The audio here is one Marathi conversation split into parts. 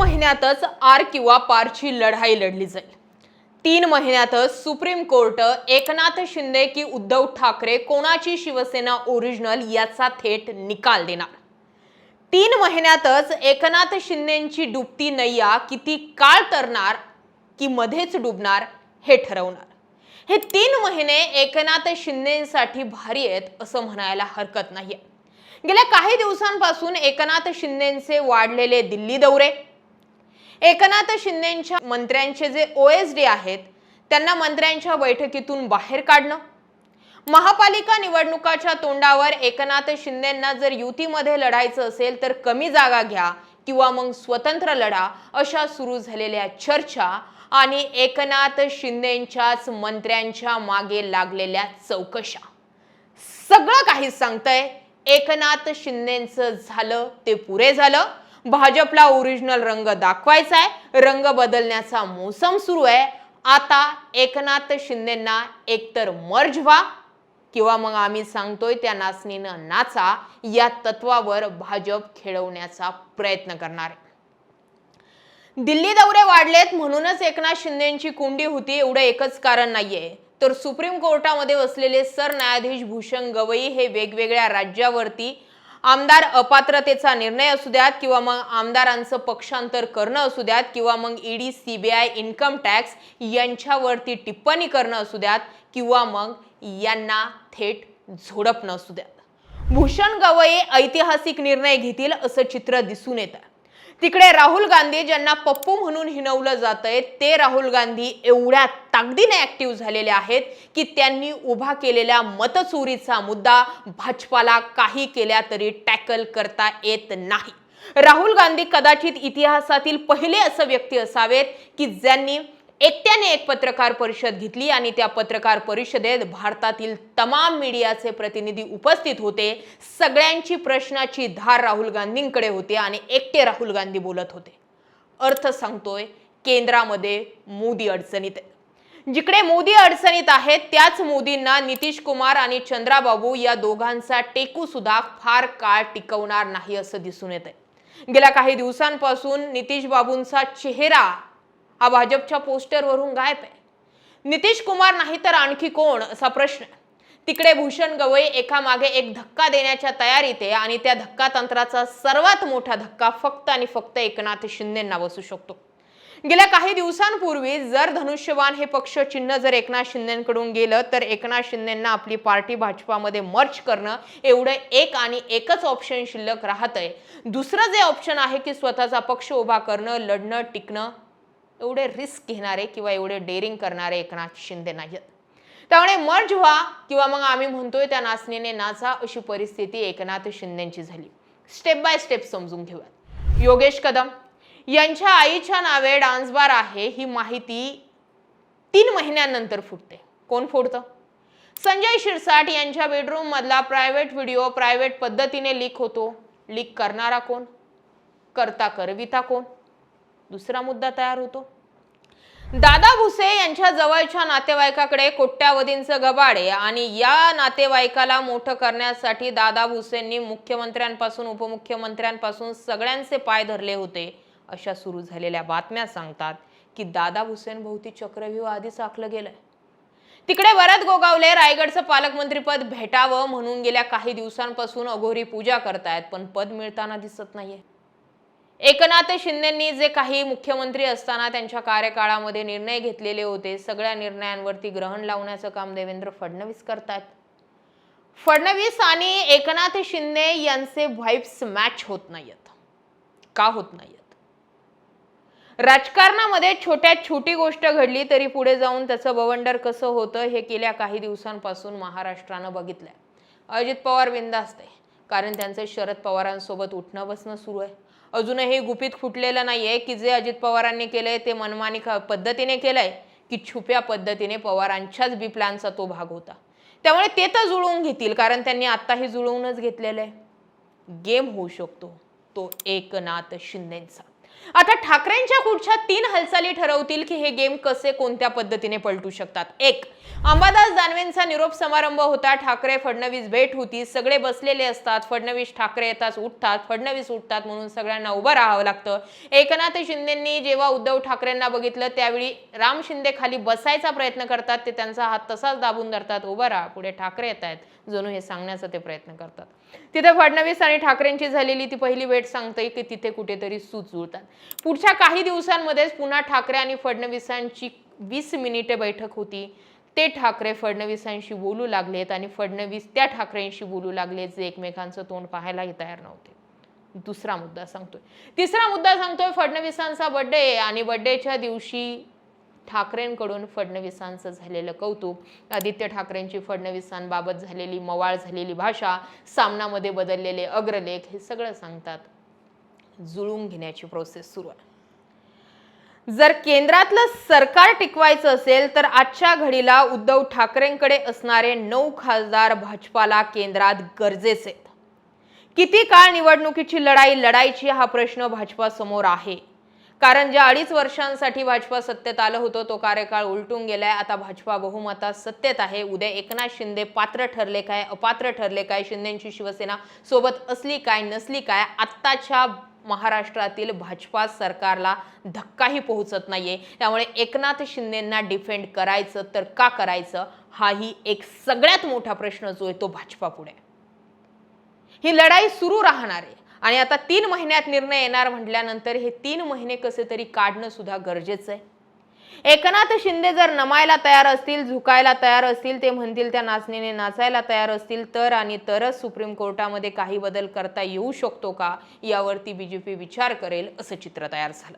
महिन्यातच आर किंवा पारची लढाई लढली जाईल. तीन महिन्यातच सुप्रीम कोर्ट एकनाथ शिंदे की उद्धव ठाकरे कोणाची शिवसेना ओरिजिनल याचा थेट निकाल देणार? तीन महिन्यातच एकनाथ शिंदेची डुबती नैया किती काळ तरणार की मध्येच डुबणार हे ठरवणार. हे तीन महिने एकनाथ शिंदेसाठी भारी आहेत असं म्हणायला हरकत नाहीये. गेल्या काही दिवसांपासून एकनाथ शिंदेचे वाढलेले दिल्ली दौरे एकनाथ शिंदेच्या मंत्र्यांचे जे ओ एस डी आहेत त्यांना मंत्र्यांच्या बैठकीतून बाहेर काढणं. महापालिका निवडणुकाच्या तोंडावर एकनाथ शिंदेंना जर युतीमध्ये लढायचं असेल तर कमी जागा घ्या किंवा मग स्वतंत्र लढा अशा सुरू झालेल्या चर्चा आणि एकनाथ शिंदेच्याच मंत्र्यांच्या मागे लागलेल्या चौकशा. सगळं काही सांगतंय. एकनाथ शिंदेचं झालं ते पुरे झालं. भाजपला ओरिजिनल रंग दाखवायचा आहे. रंग बदलण्याचा मोसम सुरू आहे. आता एकनाथ शिंदेंना एकतर मर्ज व्हा किंवा मग आम्ही सांगतोय त्या नाचणीनं नाचा. या तत्वावर भाजप खेळवण्याचा प्रयत्न करणार आहे. दिल्ली दौरे वाढलेत म्हणूनच एकनाथ शिंदेची कुंडी होती एवढं एकच कारण नाहीये. तर सुप्रीम कोर्टामध्ये बसलेले सरन्यायाधीश भूषण गवई हे वेगवेगळ्या राज्यावरती आमदार अपात्रतेचा निर्णय असू द्यात किंवा मग आमदारांचं पक्षांतर करणं असू द्यात किंवा मग ईडी सीबीआय इन्कम टॅक्स यांच्यावरती टिप्पणी करणं असू द्यात किंवा मग यांना थेट झोडपणं असू द्यात. भूषण गवई ऐतिहासिक निर्णय घेतील असं चित्र दिसून येतं. तिकडे राहुल गांधी ज्यांना पप्पू म्हणून हिनवलं जातंय ते राहुल गांधी एवढ्या ताकदीने ऍक्टिव्ह झालेले आहेत की त्यांनी उभा केलेल्या मतचोरीचा मुद्दा भाजपाला काही केल्या तरी टॅकल करता येत नाही. राहुल गांधी कदाचित इतिहासातील पहिले असं व्यक्ती असावेत की ज्यांनी एकट्याने एक पत्रकार परिषद घेतली आणि त्या पत्रकार परिषदेत भारतातील तमाम मीडियाचे प्रतिनिधी उपस्थित होते. सगळ्यांची प्रश्नाची धार राहुल गांधींकडे होती आणि एकटे राहुल गांधी बोलत होते. अर्थ सांगतोय केंद्रामध्ये मोदी अडचणीत आहे. जिकडे मोदी अडचणीत आहेत त्याच मोदींना नितीश कुमार आणि चंद्राबाबू या दोघांचा टेकू सुद्धा फार काळ टिकवणार नाही असं दिसून येत आहे गेल्या काही दिवसांपासून नितीश बाबूंचा चेहरा हा भाजपच्या पोस्टरवरून गायब आहे. नितीश कुमार नाही तर आणखी कोण? असा प्रश्न. तिकडे भूषण गवई एका मागे एक धक्का देण्याच्या तयारीत आहे आणि त्या धक्का तंत्राचा सर्वात मोठा धक्का फक्त आणि फक्त एकनाथ शिंदेंना बसू शकतो. गेल्या काही दिवसांपूर्वी जर धनुष्यवान हे पक्ष चिन्ह जर एकनाथ शिंदेकडून गेलं तर एकनाथ शिंदेंना आपली पार्टी भाजपामध्ये मर्च करणं एवढं एक आणि एकच ऑप्शन शिल्लक राहतंय. दुसरं जे ऑप्शन आहे की स्वतःचा पक्ष उभा करणं लढणं टिकणं एवढे रिस्क घेणारे किंवा एवढे डेअरिंग करणारे एकनाथ शिंदे नाहीत त्यामुळे मर्ज व्हा किंवा मग आम्ही म्हणतोय त्या नाचणीने नाचा अशी परिस्थिती एकनाथ शिंदेची झाली. स्टेप बाय स्टेप समजून घेऊयात. योगेश कदम यांच्या आईच्या नावे डान्स बार आहे ही माहिती तीन महिन्यांनंतर फुटते. कोण फोडतं? संजय शिरसाट यांच्या बेडरूम मधला प्रायव्हेट व्हिडिओ प्रायव्हेट पद्धतीने लीक होतो. लीक करणारा कोण? करता करविता कोण? दुसरा मुद्दा तयार होतो. दादा भुसे यांच्या जवळच्या नातेवाईकाकडे कोट्यावधींचं गबाड आहे आणि या नातेवाईकाला मोठं करण्यासाठी दादा भुसेंनी मुख्यमंत्र्यांपासून उपमुख्यमंत्र्यांपासून सगळ्यांचे पाय धरले होते. अशा सुरू झालेल्या बातम्या सांगतात की दादा भुसेंभोवती चक्रव्यूह आधीच आखलं गेलंय. तिकडे वरद गोगावले रायगडचं पालकमंत्रीपद भेटावं म्हणून गेल्या काही दिवसांपासून अघोरी पूजा करतायत पण पद मिळताना दिसत नाहीये. एकनाथ शिंदेंनी जे काही मुख्यमंत्री असताना त्यांच्या कार्यकाळामध्ये निर्णय घेतलेले होते सगळ्या निर्णयांवरती ग्रहण लावण्याचं काम देवेंद्र फडणवीस करतायत फडणवीस आणि एकनाथ शिंदे यांचे व्हाईब्स मॅच होत नाहीत का होत नाहीत राजकारणामध्ये छोट्यात छोटी गोष्ट घडली तरी पुढे जाऊन त्याचं बवंडर कसं होतं हे गेल्या काही दिवसांपासून महाराष्ट्रानं बघितलंय. अजित पवार बिंदास्त आहे कारण त्यांचं शरद पवारांसोबत उठणं बसणं सुरू आहे. अजूनही गुपित फुटलेलं नाही आहे की जे अजित पवारांनी केलंय ते मनमानी ख- पद्धतीने केलंय की छुप्या पद्धतीने पवारांच्याच बी प्लॅनचा तो भाग होता. त्यामुळे ते तर जुळवून घेतील कारण त्यांनी आत्ताही जुळवूनच घेतलेलं आहे. गेम होऊ शकतो तो एकनाथ शिंदेचा. आता ठाकरेंच्या पुढच्या तीन हालचाली ठरवतील की हे गेम कसे कोणत्या पद्धतीने पलटू शकतात? एक अंबादास दानवेंचा निरोप समारंभ होता. ठाकरे फडणवीस भेट होती. सगळे बसलेले असतात. फडणवीस ठाकरे येतात उठतात. फडणवीस उठतात म्हणून सगळ्यांना उभं राहावं लागतं. एकनाथ शिंदेंनी जेव्हा उद्धव ठाकरेंना बघितलं त्यावेळी राम शिंदे खाली बसायचा प्रयत्न करतात. ते त्यांचा हात तसाच दाबून धरतात. उभं राहा. पुढे ठाकरे येत आहेत जणू हे सांगण्याचा ते प्रयत्न करतात. तिथे फडणवीस आणि ठाकरेंची झालेली ती पहिली भेट सांगते की तिथे कुठेतरी सूत जुळतात. पुढच्या काही दिवसांमध्येच पुन्हा ठाकरे आणि फडणवीसांची वीस मिनिटे बैठक होती. ते ठाकरे फडणवीसांशी बोलू लागलेत आणि फडणवीस त्या ठाकरेंशी बोलू लागले जे एकमेकांचं तोंड पाहायलाही तयार नव्हते. दुसरा मुद्दा सांगतोय. तिसरा मुद्दा सांगतोय फडणवीसांचा बड्डे आणि बर्थडेच्या दिवशी ठाकरेंकडून फडणवीसांचं झालेलं कौतुक आदित्य ठाकरेंची फडणवीसांबाबत झालेली मवाळ झालेली भाषा सामनामध्ये बदललेले अग्रलेख हे सगळं सांगतात. जुळून घेण्याची प्रोसेस सुरू आहे. जर केंद्रातलं सरकार टिकवायचं असेल तर आजच्या घडीला उद्धव ठाकरेंकडे असणारे नऊ खासदार भाजपाला केंद्रात गरजेचे आहेत. किती काळ निवडणुकीची लढाई लढायची हा प्रश्न भाजपासमोर आहे. कारण ज्या अडीच वर्षांसाठी भाजपा सत्तेत आलं होतं तो कार्यकाळ उलटून गेलाय. आता भाजपा बहुमतात सत्तेत आहे. उद्या एकनाथ शिंदे पात्र ठरले काय अपात्र ठरले काय शिंदेची शिवसेना सोबत असली काय नसली काय आत्ताच्या महाराष्ट्रातील भाजपा सरकारला धक्काही पोहोचत नाहीये. त्यामुळे एकनाथ शिंदेंना डिफेंड करायचं तर का करायचं हाही एक सगळ्यात मोठा प्रश्न जो आहे तो भाजपा पुढे. ही लढाई सुरू राहणार आहे. आणि आता तीन महिन्यात निर्णय येणार म्हटल्यानंतर हे तीन महिने कसे तरी काढणं सुद्धा गरजेचं आहे. एकनाथ शिंदे जर नमायला तयार असतील झुकायला तयार असतील ते म्हणतील त्या नाचणीने नाचायला तयार असतील तर आणि तरच सुप्रीम कोर्टामध्ये काही बदल करता येऊ शकतो का यावरती बीजेपी विचार करेल असं चित्र तयार झालं.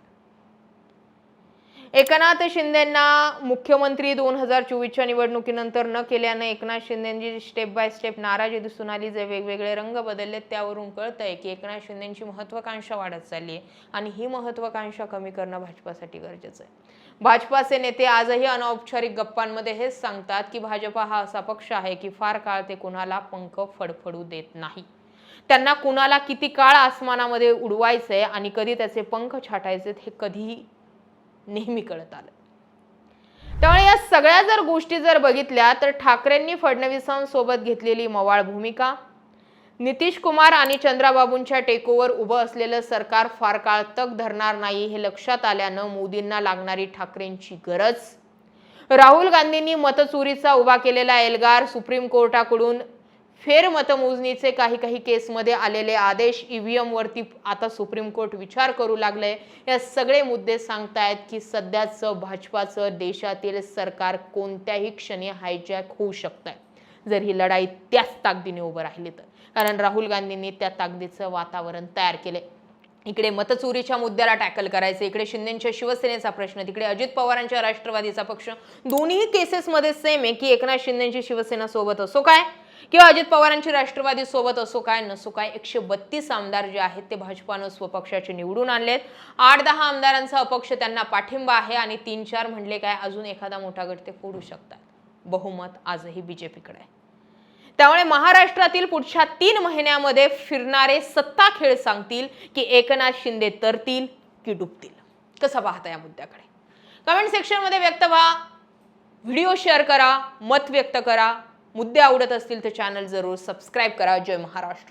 एकनाथ शिंदेंना मुख्यमंत्री दोन हजार चोवीसच्या निवडणुकीनंतर न केल्यानं एकनाथ शिंदेची स्टेप बाय स्टेप नाराजी दिसून आली. जे वेगवेगळे रंग बदलले त्यावरून कळतंय की एकनाथ शिंदेची महत्वाकांक्षा वाढत चालली आहे आणि ही महत्वाकांक्षा कमी करणं भाजपासाठी गरजेचं आहे भाजपाचे नेते आजही अनौपचारिक गप्पांमध्ये हेच सांगतात की भाजपा हा असा पक्ष आहे की फार काळ ते कुणाला पंख फडफडू देत नाही. त्यांना कुणाला किती काळ आसमानामध्ये उडवायचंय आणि कधी त्याचे पंख छाटायचे हे कधीही नेहमी कळत आलं. त्यामुळे या सगळ्या जर गोष्टी जर बघितल्या तर ठाकरेंनी फडणवीसांसोबत घेतलेली मवाळ भूमिका नितीश कुमार आणि चंद्राबाबूंच्या टेकोवर उभं असलेलं सरकार फार काळ तग धरणार नाही हे लक्षात आल्यानं मोदींना लागणारी ठाकरेंची गरज. राहुल गांधींनी मतचोरीचा उभा केलेला एल्गार सुप्रीम कोर्टाकडून फेरमतमोजणीचे काही काही केसमध्ये आलेले आदेश ईव्हीएमवरती आता सुप्रीम कोर्ट विचार करू लागले या सगळे मुद्दे सांगतायत की सध्याचं भाजपाचं देशातील सरकार कोणत्याही क्षणी हायजॅक होऊ शकतंय. जर ही लढाई त्याच ताकदीने उभं राहिली तर. कारण राहुल गांधींनी त्या ताकदीचं वातावरण तयार केले इकडे मतचोरीच्या मुद्द्याला टॅकल करायचं इकडे शिंदेच्या शिवसेनेचा प्रश्न तिकडे अजित पवारांच्या राष्ट्रवादीचा पक्ष. दोन्ही केसेसमध्ये सेम आहे की एकनाथ शिंदेची शिवसेना सोबत असो काय? किंवा अजित पवारांची राष्ट्रवादी सोबत असो काय नसो काय एकशे बत्तीस आमदार जे आहेत ते भाजपानं स्वपक्षाचे निवडून आणलेत. आठ दहा आमदारांचा अपक्ष त्यांना पाठिंबा आहे आणि तीन चार म्हणले काय अजून एखादा मोठा गट ते फोडू शकतात. बहुमत आजही बीजेपीकडे आहे. त्यामुळे महाराष्ट्रातील पुढच्या तीन महिन्यामध्ये फिरणारे सत्ता खेळ सांगतील की एकनाथ शिंदे तरतील की डुबतील. कसं पाहता या मुद्द्याकडे? कमेंट सेक्शनमध्ये व्यक्त व्हा. व्हिडिओ शेअर करा मत व्यक्त करा. मुद्दे आवडत असतील तर चॅनल जरूर सबस्क्राईब करा. जय महाराष्ट्र.